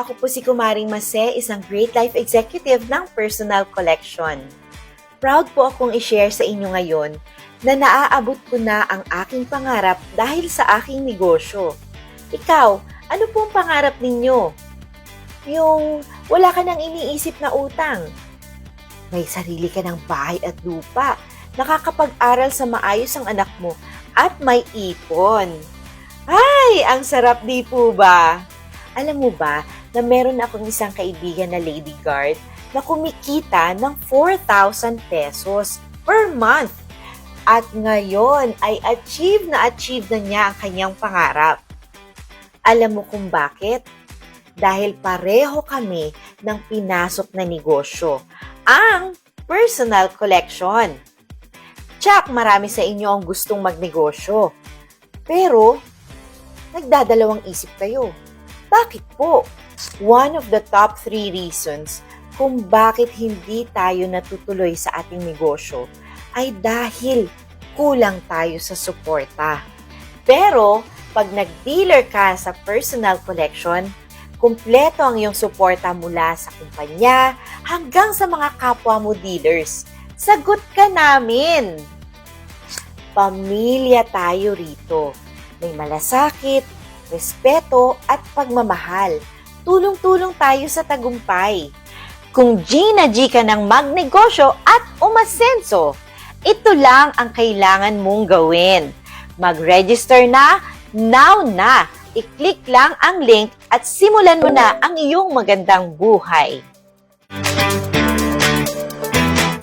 Ako po si Kumaring Mase, isang Great Life Executive ng Personal Collection. Proud po akong i-share sa inyo ngayon na naaabot ko na ang aking pangarap dahil sa aking negosyo. Ikaw, ano po ang pangarap ninyo? Yung wala ka nang iniisip na utang. May sarili ka ng bahay at lupa. Nakakapag-aral sa maayos ang anak mo at may ipon. Ay, ang sarap di po ba? Alam mo ba na meron akong isang kaibigan na lady guard na kumikita ng 4,000 pesos per month. At ngayon ay achieve na achieve na niya ang kanyang pangarap. Alam mo kung bakit? Dahil pareho kami ng pinasok na negosyo, ang personal collection. Tsak, marami sa inyo ang gustong magnegosyo. Pero, nagdadalawang isip kayo. Bakit po? One of the top three reasons kung bakit hindi tayo natutuloy sa ating negosyo ay dahil kulang tayo sa suporta. Pero, pag nag-dealer ka sa personal collection, kumpleto ang iyong suporta mula sa kumpanya hanggang sa mga kapwa mo dealers. Sagot ka namin! Pamilya tayo rito. May malasakit, respeto at pagmamahal. Tulong-tulong tayo sa tagumpay. Kung G na G ka ng magnegosyo at umasenso, ito lang ang kailangan mong gawin. Mag-register na, now na! I-click lang ang link at simulan mo na ang iyong magandang buhay.